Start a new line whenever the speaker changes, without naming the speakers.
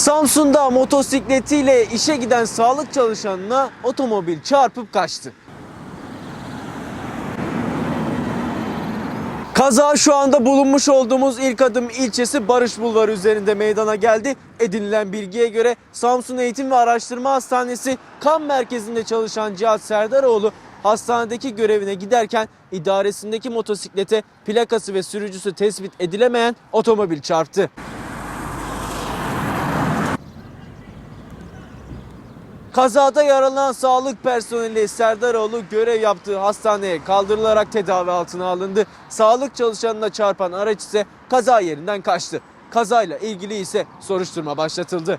Samsun'da motosikletiyle işe giden sağlık çalışanına otomobil çarpıp kaçtı. Kaza şu anda bulunmuş olduğumuz ilk adım ilçesi Barış Bulvarı üzerinde meydana geldi. Edinilen bilgiye göre Samsun Eğitim ve Araştırma Hastanesi kan merkezinde çalışan Cihat Serdaroğlu hastanedeki görevine giderken idaresindeki motosiklete plakası ve sürücüsü tespit edilemeyen otomobil çarptı. Kazada yaralanan sağlık personeli Serdaroğlu görev yaptığı hastaneye kaldırılarak tedavi altına alındı. Sağlık çalışanına çarpan araç ise kaza yerinden kaçtı. Kazayla ilgili ise soruşturma başlatıldı.